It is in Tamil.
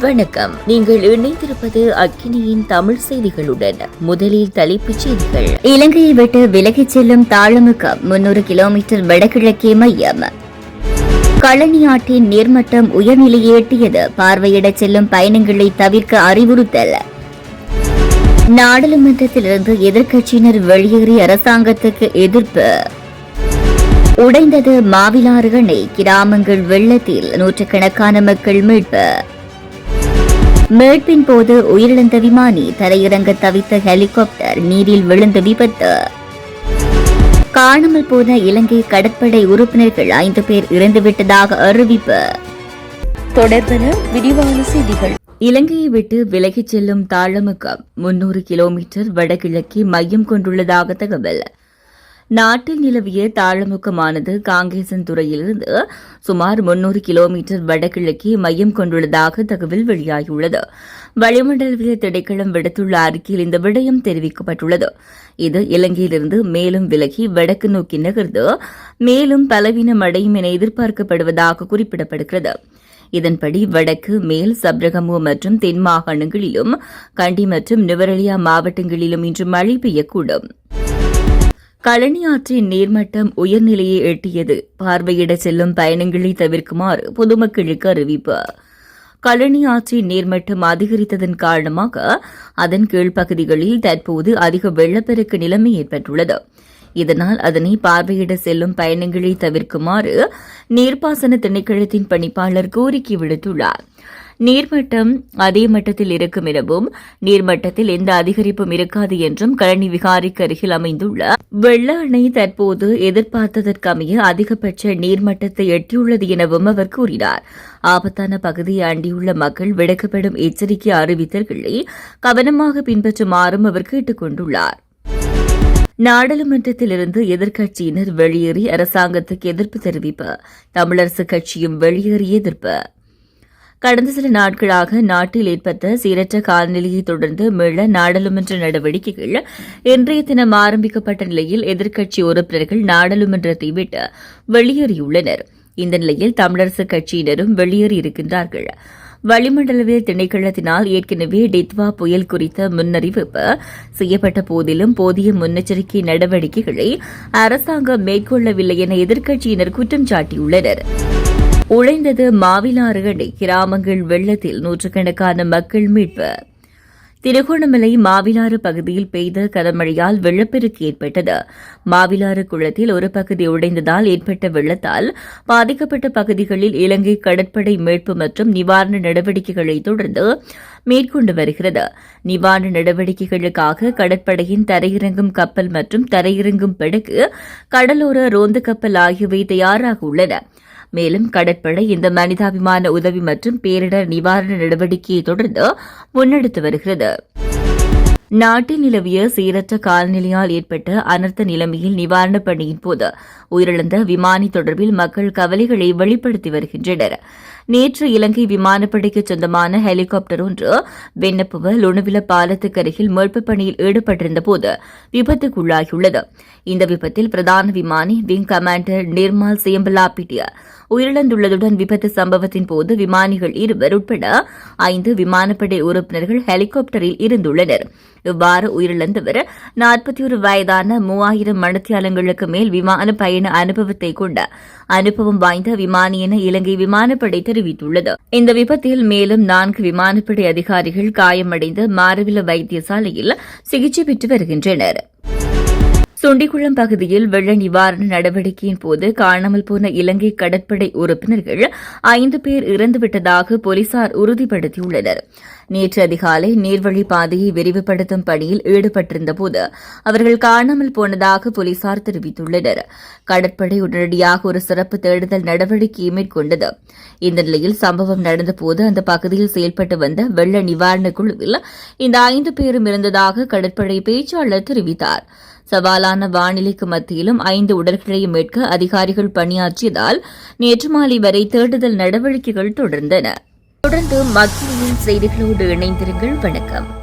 வணக்கம். நீங்கள் இணைந்திருப்பது அக்கினியின் தமிழ் செய்திகளுடன். முதலில் தலைப்புச் செய்திகள். இலங்கையை விட்டு விலகிச் செல்லும் தாளமுக்கு முன்னூறு கிலோமீட்டர் வடகிழக்கே மையம். களனி ஆற்றின் நீர்மட்டம் உயர்நிலையை எட்டியது. பார்வையிடச் செல்லும் பயணங்களை தவிர்க்க அறிவுறுத்தல். நாடாளுமன்றத்திலிருந்து எதிர்க்கட்சியினர் வெளியேறி அரசாங்கத்துக்கு எதிர்ப்பு. உடைந்தது மாவிலாறு அணை. கிராமங்கள் வெள்ளத்தில் நூற்றுக்கணக்கான மக்கள் மீட்பு. மீட்பின் போது உயிரிழந்த விமானி தரையிறங்க தவித்த ஹெலிகாப்டர் நீரில் விழுந்த விபத்து. காணாமல் போன இலங்கை கடற்படை உறுப்பினர்கள் ஐந்து பேர் இறந்துவிட்டதாக அறிவிப்பு. தொடர்பென விரிவான செய்திகள். இலங்கையை விட்டு விலகிச் செல்லும் தாளமுகம் முன்னூறு கிலோமீட்டர் வடகிழக்கே மையம் கொண்டுள்ளதாக தகவல். நாட்டில் நிலவிய தாழமுக்கமானது காங்கேசன் துறையிலிருந்து சுமார் முன்னூறு கிலோமீட்டர் வடகிழக்கே மையம் கொண்டுள்ளதாக தகவல் வெளியாகியுள்ளது. வளிமண்டலவிய திடைக்களம் விடுத்துள்ள அறிக்கையில் இந்த விடயம் தெரிவிக்கப்பட்டுள்ளது. இது இலங்கையிலிருந்து மேலும் விலகி வடக்கு நோக்கி நகர்ந்து மேலும் பலவீனம் அடையும் என எதிர்பார்க்கப்படுவதாக குறிப்பிடப்படுகிறது. இதன்படி வடக்கு மேல் சப்ரகமு மற்றும் தென் மாகாணங்களிலும் கண்டி மற்றும் நுவரெலியா மாவட்டங்களிலும் இன்று மழை பெய்யக்கூடும். கழனி ஆற்றின் நீர்மட்டம் உயர்நிலையை எட்டியது. பார்வையிட செல்லும் பயணங்களை தவிர்க்குமாறு பொதுமக்களுக்கு அறிவிப்பு. கழனி ஆற்றின் நீர்மட்டம் அதிகரித்ததன் காரணமாக அதன் கீழ்ப்பகுதிகளில் தற்போது அதிக வெள்ளப்பெருக்கு நிலைமை ஏற்பட்டுள்ளது. இதனால் அதனை பார்வையிட செல்லும் பயணங்களை தவிர்க்குமாறு நீர்ப்பாசன திணைக்களத்தின் பணிப்பாளர் கோரிக்கை விடுத்துள்ளார். நீர்மட்டம் அதே மட்டத்தில் இருக்கும் எனவும் நீர்மட்டத்தில் எந்த அதிகரிப்பும் இருக்காது என்றும் கழனி விகாரிக்கு அருகில் அமைந்துள்ள வெள்ள அணை தற்போது எதிர்பார்த்ததற்கமைய அதிகபட்ச நீர்மட்டத்தை எட்டியுள்ளது எனவும் அவர் கூறினார். ஆபத்தான பகுதியை அண்டியுள்ள மக்கள் விடுக்கப்படும் எச்சரிக்கை அறிவித்தல்களை கவனமாக பின்பற்றுமாறும் அவர் கேட்டுக் கொண்டுள்ளார். நாடாளுமன்றத்திலிருந்து எதிர்க்கட்சியினர் வெளியேறி அரசாங்கத்துக்கு எதிர்ப்பு தெரிவிப்பு தமிழரசுக் கட்சியும் வெளியேறி எதிர்ப்பு. கடந்த சில நாட்களாக நாட்டில் ஏற்பட்ட சீரற்ற காலநிலையை தொடர்ந்து மீள நாடாளுமன்ற நடவடிக்கைகள் இன்றைய தினம் ஆரம்பிக்கப்பட்ட நிலையில் எதிர்க்கட்சி உறுப்பினர்கள் நாடாளுமன்றத்தை விட்டு வெளியேறியுள்ளனர். இந்த நிலையில் தமிழரசுக் கட்சியினரும் வெளியேறியிருக்கின்றார்கள் வளிமண்டலவியல் திணைக்களத்தினால் ஏற்கனவே டித்வா புயல் குறித்த முன்னறிவிப்பு செய்யப்பட்ட போதிலும் போதிய முன்னெச்சரிக்கை நடவடிக்கைகளை அரசாங்கம் மேற்கொள்ளவில்லை என எதிர்க்கட்சியினர் குற்றம் சாட்டியுள்ளனா் உழைந்தது மாவிலாறு அணை கிராமங்கள் வெள்ளத்தில் நூற்றுக்கணக்கான மக்கள் மீட்பு. திருகோணமலை மாவிலாறு பகுதியில் பெய்த கனமழையால் வெள்ளப்பெருக்கு ஏற்பட்டது. மாவிலாறு குளத்தில் ஒரு பகுதி உடைந்ததால் ஏற்பட்ட வெள்ளத்தால் பாதிக்கப்பட்ட பகுதிகளில் இலங்கை கடற்படை மீட்பு மற்றும் நிவாரண நடவடிக்கைகளை தொடர்ந்து மேற்கொண்டு வருகிறது. நிவாரண நடவடிக்கைகளுக்காக கடற்படையின் தரையிறங்கும் கப்பல் மற்றும் தரையிறங்கும் படகு கடலோர ரோந்து கப்பல் ஆகியவை தயாராக உள்ளன. மேலும் கடற்படை இந்த மனிதாபிமான உதவி மற்றும் பேரிடர் நிவாரண நடவடிக்கையை தொடர்ந்து முன்னெடுத்து வருகிறது. நாட்டில் நிலவிய சீரற்ற காலநிலையால் ஏற்பட்ட அனர்த்த நிலைமையில் நிவாரணப் பணியின் போது உயிரிழந்த விமானி தொடர்பில் மக்கள் கவலைகளை வெளிப்படுத்தி வருகின்றனர். நேற்று இலங்கை விமானப்படைக்கு சொந்தமான ஹெலிகாப்டர் ஒன்று வெண்ணப்புவ லுணுவில பாலத்துக்கு அருகில் மீட்புப் பணியில் ஈடுபட்டிருந்த போது விபத்துக்குள்ளாகியுள்ளது. இந்த விபத்தில் பிரதான விமானி விங் கமாண்டர் நிர்மால் சேம்பலாபிட்டிய உயிரிழந்துள்ளதுடன் விபத்து சம்பவத்தின் போது விமானிகள் இருவர் உட்பட ஐந்து விமானப்படை உறுப்பினர்கள் ஹெலிகாப்டரில் இருந்துள்ளனர். இவ்வாறு உயிரிழந்தவர் நாற்பத்தி ஒரு வயதான மூவாயிரம் மணத்தியாலங்களுக்கு மேல் விமான பயண அனுபவத்தை கொண்ட அனுபவம் வாய்ந்த விமானி என இலங்கை விமானப்படை தெரிவித்துள்ளது. இந்த விபத்தில் மேலும் நான்கு விமானப்படை அதிகாரிகள் காயமடைந்து மாரவில வைத்தியசாலையில் சிகிச்சை பெற்று வருகின்றனர். சுண்டிக்குளம் பகுதியில் வெள்ள நிவாரண நடவடிக்கையின் போது காணாமல் போன இலங்கை கடற்படை உறுப்பினர்கள் ஐந்து பேர் இறந்துவிட்டதாக போலீசார் உறுதிப்படுத்தியுள்ளனர். நேற்று அதிகாலை நீர்வழி பாதையை விரிவுபடுத்தும் பணியில் ஈடுபட்டிருந்தபோது அவர்கள் காணாமல் போனதாக போலீசார் தெரிவித்துள்ளனர். கடற்படை உடனடியாக ஒரு சிறப்பு தேடுதல் நடவடிக்கையை மேற்கொண்டது. இந்த நிலையில் சம்பவம் நடந்தபோது அந்த பகுதியில் செயல்பட்டு வந்த வெள்ள நிவாரண குழுவில் இந்த ஐந்து பேரும் இருந்ததாக கடற்படை பேச்சாளர் தெரிவித்தார். சவாலான வானிலைக்கு மத்தியிலும் ஐந்து உடல்களையும் மீட்க அதிகாரிகள் பணியாற்றியதால் நேற்று மாலை வரை தேடுதல் நடவடிக்கைகள் தொடர்ந்தன. தொடர்ந்து மத்தியில் செய்திகளோடு இணைந்திருங்கள். வணக்கம்.